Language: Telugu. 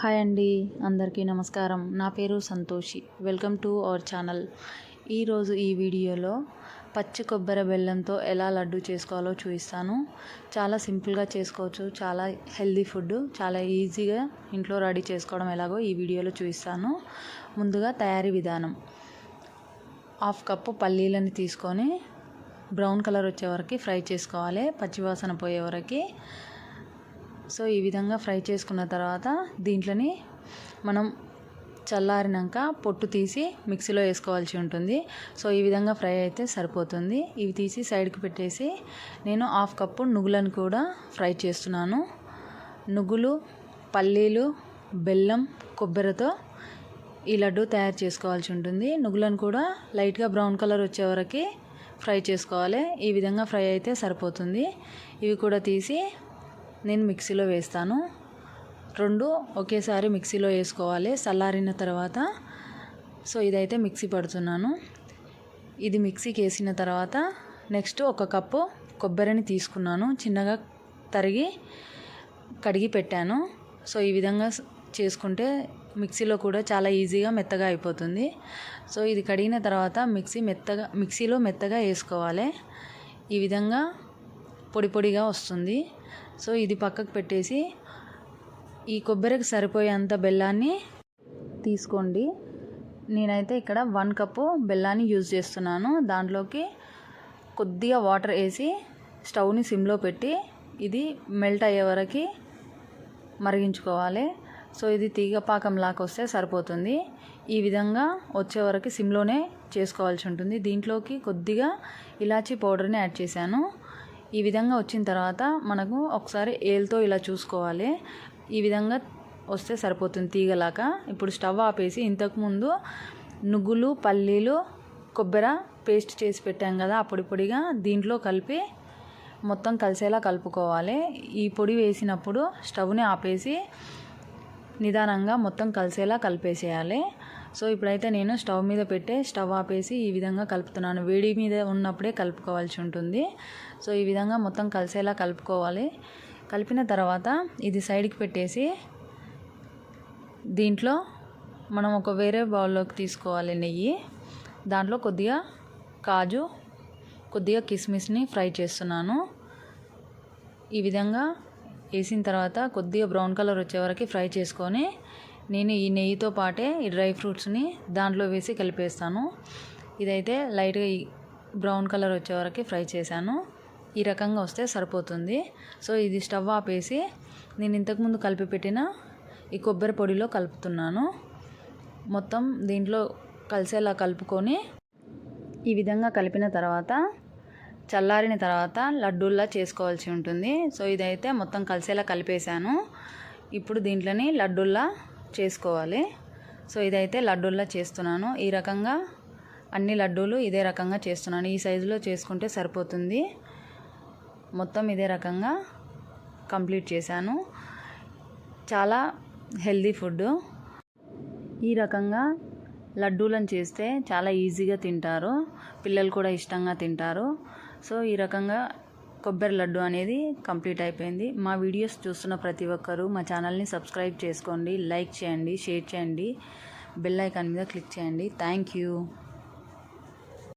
హాయ్ అండి అందరికీ నమస్కారం. నా పేరు Santoshi. Welcome to our channel. ఈరోజు ఈ వీడియోలో పచ్చి కొబ్బరి బెల్లంతో ఎలా లడ్డు చేసుకోవాలో చూపిస్తాను. చాలా సింపుల్గా చేసుకోవచ్చు చాలా హెల్దీ ఫుడ్ చాలా ఈజీగా ఇంట్లో రెడీ చేసుకోవడం ఎలాగో ఈ వీడియోలో చూపిస్తాను. ముందుగా తయారీ విధానం. హాఫ్ కప్పు పల్లీలని తీసుకొని బ్రౌన్ కలర్ వచ్చే వరకు ఫ్రై చేసుకోవాలి పచ్చివాసన పోయే వరకు. సో ఈ విధంగా ఫ్రై చేసుకున్న తర్వాత దీంట్లోని మనం చల్లారినాక పొట్టు తీసి మిక్సీలో వేసుకోవాల్సి ఉంటుంది. సో ఈ విధంగా ఫ్రై అయితే సరిపోతుంది. ఇవి తీసి సైడ్కి పెట్టేసి నేను హాఫ్ కప్పు నువ్వులను కూడా ఫ్రై చేస్తున్నాను. నువ్వులు పల్లీలు బెల్లం కొబ్బరితో ఈ లడ్డు తయారు చేసుకోవాల్సి ఉంటుంది. నువ్వులను కూడా లైట్గా బ్రౌన్ కలర్ వచ్చే వరకు ఫ్రై చేసుకోవాలి. ఈ విధంగా ఫ్రై అయితే సరిపోతుంది. ఇవి కూడా తీసి నేను మిక్సీలో వేస్తాను. రెండు ఒకేసారి మిక్సీలో వేసుకోవాలి. చల్లారిన తర్వాత సో ఇదైతే మిక్సీ పడుతున్నాను. ఇది మిక్సీకి వేసిన తర్వాత నెక్స్ట్ ఒక కప్పు కొబ్బరిని తీసుకున్నాను. చిన్నగా తరిగి కడిగి పెట్టాను. సో ఈ విధంగా చేసుకుంటే మిక్సీలో కూడా చాలా ఈజీగా మెత్తగా అయిపోతుంది. సో ఇది కడిగిన తర్వాత మిక్సీ మెత్తగా మిక్సీలో మెత్తగా వేసుకోవాలి. ఈ విధంగా పొడి పొడిగా వస్తుంది. సో ఇది పక్కకు పెట్టేసి ఈ కొబ్బరికి సరిపోయేంత బెల్లాన్ని తీసుకోండి. నేనైతే ఇక్కడ వన్ కప్పు బెల్లాన్ని యూజ్ చేస్తున్నాను. దాంట్లోకి కొద్దిగా వాటర్ వేసి స్టవ్ని సిమ్లో పెట్టి ఇది మెల్ట్ అయ్యే వరకు మరిగించుకోవాలి. సో ఇది తీగ పాకం లాగా వస్తే సరిపోతుంది. ఈ విధంగా వచ్చే వరకు సిమ్లోనే చేసుకోవాల్సి ఉంటుంది. దీంట్లోకి కొద్దిగా ఇలాచీ పౌడర్ని యాడ్ చేశాను. ఈ విధంగా వచ్చిన తర్వాత మనకు ఒకసారి ఏల్తో ఇలా చూసుకోవాలి. ఈ విధంగా వస్తే సరిపోతుంది తీగలాగా. ఇప్పుడు స్టవ్ ఆపేసి ఇంతకుముందు నువ్వులు పల్లీలు కొబ్బరి పేస్ట్ చేసి పెట్టాం కదా అప్పటి పొడిగా దీంట్లో కలిపి మొత్తం కలిసేలా కలుపుకోవాలి. ఈ పొడి వేసినప్పుడు స్టవ్ని ఆపేసి నిదానంగా మొత్తం కలిసేలా కలిపేసేయాలి. సో ఇప్పుడైతే నేను స్టవ్ మీద పెట్టే స్టవ్ ఆపేసి ఈ విధంగా కలుపుతున్నాను. వేడి మీద ఉన్నప్పుడే కలుపుకోవాల్సి ఉంటుంది. సో ఈ విధంగా మొత్తం కలిసేలా కలుపుకోవాలి. కలిపిన తర్వాత ఇది సైడ్కి పెట్టేసి దీంట్లో మనం ఒక వేరే బౌల్లోకి తీసుకోవాలి నెయ్యి. దాంట్లో కొద్దిగా కాజు కొద్దిగా కిస్మిస్ని ఫ్రై చేస్తున్నాను. ఈ విధంగా వేసిన తర్వాత కొద్దిగా బ్రౌన్ కలర్ వచ్చే వరకు ఫ్రై చేసుకొని నేను ఈ నెయ్యితో పాటే ఈ డ్రై ఫ్రూట్స్ని దాంట్లో వేసి కలిపేస్తాను. ఇదైతే లైట్గా బ్రౌన్ కలర్ వచ్చే వరకు ఫ్రై చేశాను. ఈ రకంగా వస్తే సరిపోతుంది. సో ఇది స్టవ్ ఆపేసి నేను ఇంతకుముందు కలిపి పెట్టిన ఈ కొబ్బరి పొడిలో కలుపుతున్నాను. మొత్తం దీంట్లో కలిసేలా కలుపుకొని ఈ విధంగా కలిపిన తర్వాత చల్లారిన తర్వాత లడ్డూల్లా చేసుకోవాల్సి ఉంటుంది. సో ఇదైతే మొత్తం కలిసేలా కలిపేశాను. ఇప్పుడు దీంట్లోని లడ్డూల్లా చేసుకోవాలి. సో ఇదైతే లడ్డూల్లా చేస్తున్నాను. ఈ రకంగా అన్ని లడ్డూలు ఇదే రకంగా చేస్తున్నాను. ఈ సైజులో చేసుకుంటే సరిపోతుంది. మొత్తం ఇదే రకంగా కంప్లీట్ చేశాను. చాలా హెల్దీ ఫుడ్ ఈ రకంగా లడ్డూలను చేస్తే చాలా ఈజీగా తింటారు. పిల్లలు కూడా ఇష్టంగా తింటారు. సో ఈ రకంగా కొబ్బరి లడ్డు అనేది కంప్లీట్ అయిపోయింది. మా వీడియోస్ చూస్తున్న ప్రతి ఒక్కరూ మా ఛానల్ని సబ్స్క్రైబ్ చేసుకోండి లైక్ చేయండి షేర్ చేయండి బెల్ ఐకాన్ మీద క్లిక్ చేయండి. Thank you.